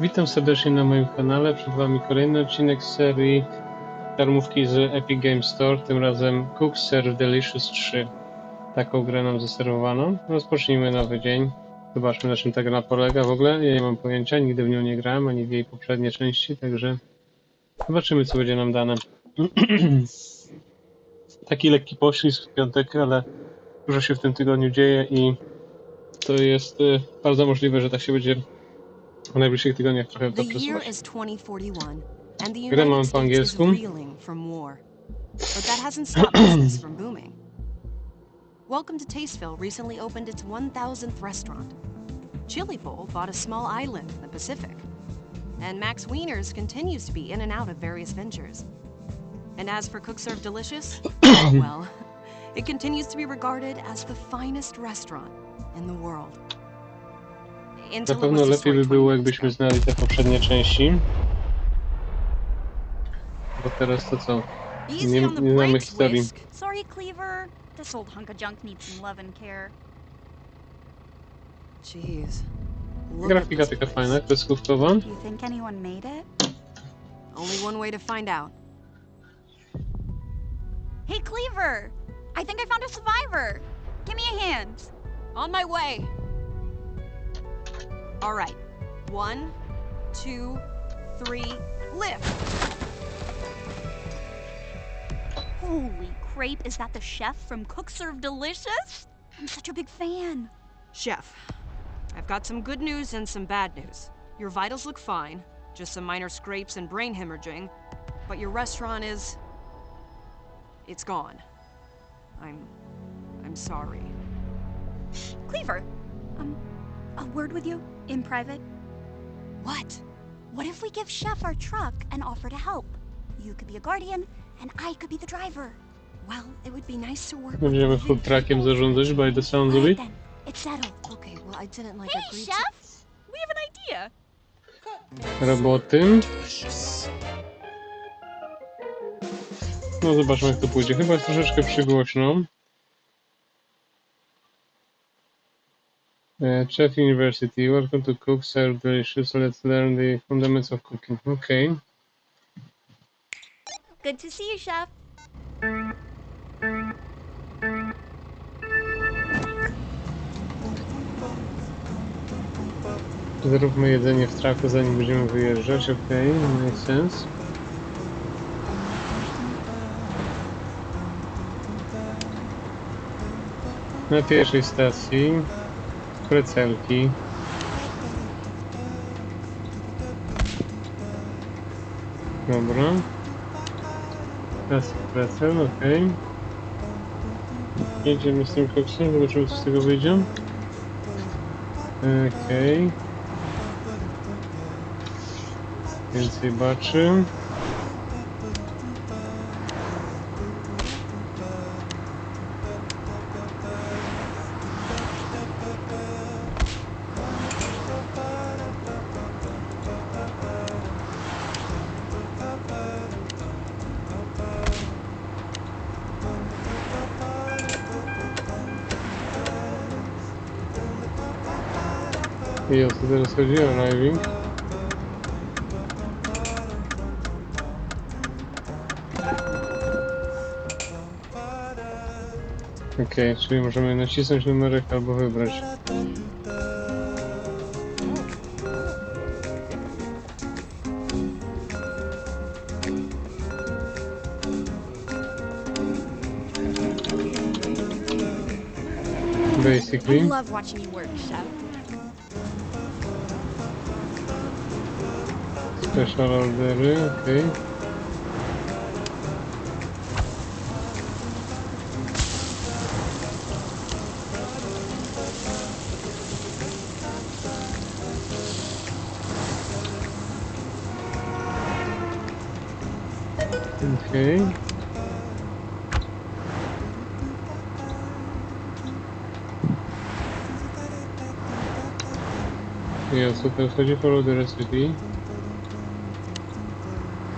Witam serdecznie na moim kanale. Przed Wami kolejny odcinek z serii darmówki z Epic Games Store. Tym razem Cook Serve Delicious 3. Taką grę nam zaserwowano. Rozpocznijmy nowy dzień. Zobaczmy na czym ta gra polega w ogóle. Ja nie mam pojęcia, nigdy w nią nie grałem, ani w jej poprzednie części, także zobaczymy co będzie nam dane. Taki lekki poślizg w piątek, ale dużo się w tym tygodniu dzieje i to jest y, bardzo możliwe, że tak się będzie w najbliższych tygodniach trochę to The year is 2041, and the Grę mam United po States is angielsku. reeling from war. But that hasn't stopped business from booming. Welcome to Tasteville recently opened its 1000th restaurant. Chili Bowl bought a small island in the Pacific. And Max Wieners continues to be in and out of various ventures. And as for Cook Serve Delicious, well, it continues to be regarded as the finest restaurant in the world. Na pewno lepiej by było, 20 jakbyśmy znali te poprzednie części. Bo teraz to co? Nie- nie znamy historii. Sorry, Cleaver. This old hunk of junk needs some love and care. Jeez. Grafika taka fajna, kreskówkowa. You think anyone made it? Only one way to find out. Hey, Cleaver! I think I found a survivor. Give me a hand. On my way. All right. One, two, three, lift. Holy crepe, is that the chef from Cook Serve Delicious? I'm such a big fan. Chef, I've got some good news and some bad news. Your vitals look fine, just some minor scrapes and brain hemorrhaging, but your restaurant is. It's gone. I'm. I'm sorry. Cleaver, um, a word with you in private. What? What if we give Chef our truck and offer to help? You could be a guardian, and I could be the driver. Well, it would be nice to work with. Będziemy you. food truckiem zarządzać by the sounds of Alright it. then, it's settled. Okay, well, I didn't like Hey, agree Chef! We have an idea. Roboty. No zobaczmy jak to pójdzie. Chyba jest troszeczkę przygłośno. Chef University, welcome to Cook Serve Delicious, let's learn the fundamentals of cooking. Okay. Good to see you, Chef. Zróbmy jedzenie w traku zanim będziemy wyjeżdżać, okej, okay, makes sense. Na pierwszej stacji precelki. Dobra. Teraz precel, okej. Jedziemy z tym koksem, zobaczymy co z tego wyjdzie. Okej. Więcej baczy. I o co teraz chodzi? Arriving. Okej, czyli możemy nacisnąć numerek albo wybrać. I Basically. love watching you work, Chef. Special ordery, okej. Okej. I o co teraz chodzi? Follow the recipe.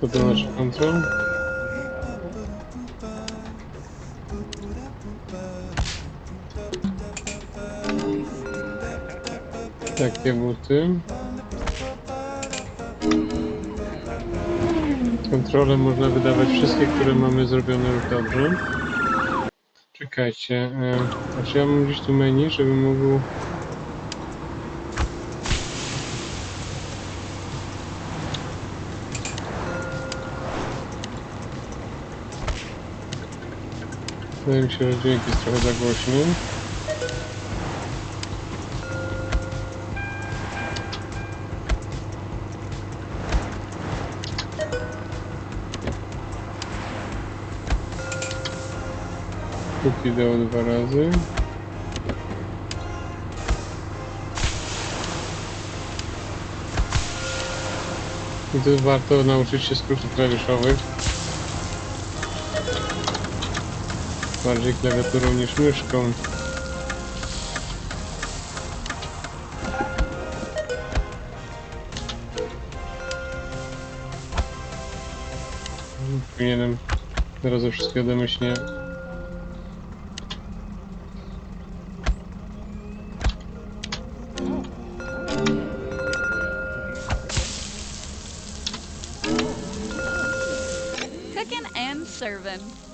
To do nasz kontrol. Takie buty. Kontrole można wydawać wszystkie, które mamy zrobione już dobrze. Czekajcie, e, a czy ja mam gdzieś tu menu, żebym mógł... Wydaje mi się, że dźwięk jest trochę za głośny. Tu wideo dwa razy. I tu warto nauczyć się skrótów klawiszowych. Bardziej klawiaturą niż myszką. Powinienem teraz ze wszystkiego domyślnie Cooking and serving.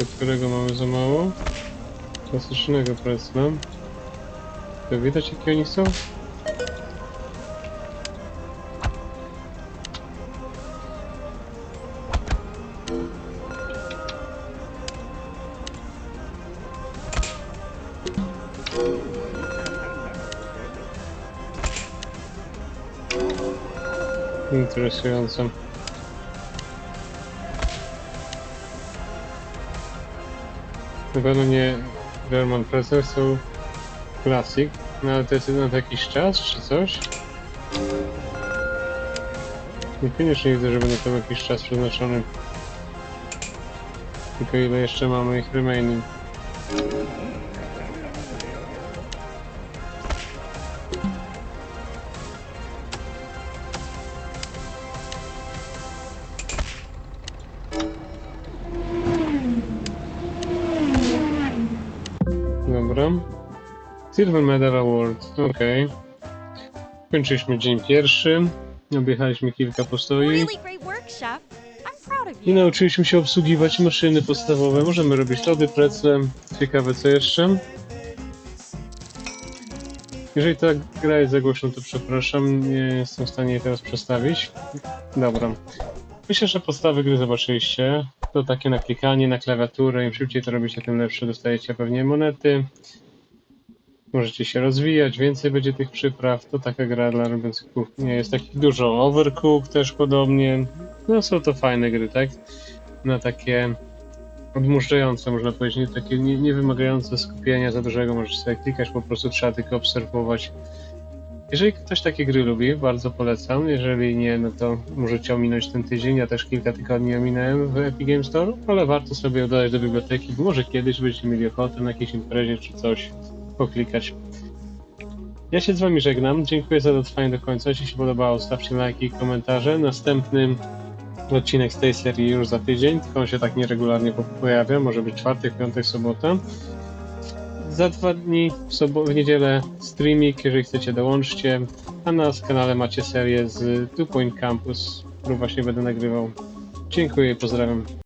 Do którego mamy za mało? Klasycznego presla. To widać jakie oni są? Interesujące. Na pewno nie German Presser są Classic, no ale to jest na jakiś czas czy coś? Niekoniecznie widzę, że będzie tam jakiś czas przeznaczony. Tylko ile jeszcze mamy ich remaining. Dobra. Silver Medal Award, okej. Kończyliśmy dzień pierwszy. Objechaliśmy kilka postoi. I nauczyliśmy się obsługiwać maszyny podstawowe. Możemy robić lody, precle. Ciekawe co jeszcze. Jeżeli ta gra jest za głośno, to przepraszam. Nie jestem w stanie jej teraz przestawić. Dobra. Myślę, że podstawy gry zobaczyliście. To takie na klikanie, na klawiaturę. Im szybciej to robicie, tym lepsze. Dostajecie pewnie monety. Możecie się rozwijać, więcej będzie tych przypraw. To taka gra dla robiących kuchnię. Jest takich dużo. Overcook też podobnie. No są to fajne gry, tak? Na takie odmurzające, można powiedzieć, nie, takie nie, nie wymagające skupienia za dużego. Możesz sobie klikać, po prostu trzeba tylko obserwować. Jeżeli ktoś takie gry lubi, bardzo polecam. Jeżeli nie, no to możecie ominąć ten tydzień. Ja też kilka tygodni ominąłem w Epic Game Store, ale warto sobie dodać do biblioteki, może kiedyś będziecie mieli ochotę na jakiejś imprezie czy coś poklikać. Ja się z wami żegnam. Dziękuję za dotrwanie do końca. Jeśli się podobało, stawcie lajki i komentarze. Następny odcinek z tej serii już za tydzień, tylko on się tak nieregularnie po- pojawia. Może być czwartek, piątek, sobota. Za dwa dni, w, sobo- w niedzielę streaming, jeżeli chcecie dołączcie. A na kanale macie serię z Two Point Campus, którą właśnie będę nagrywał. Dziękuję pozdrawiam.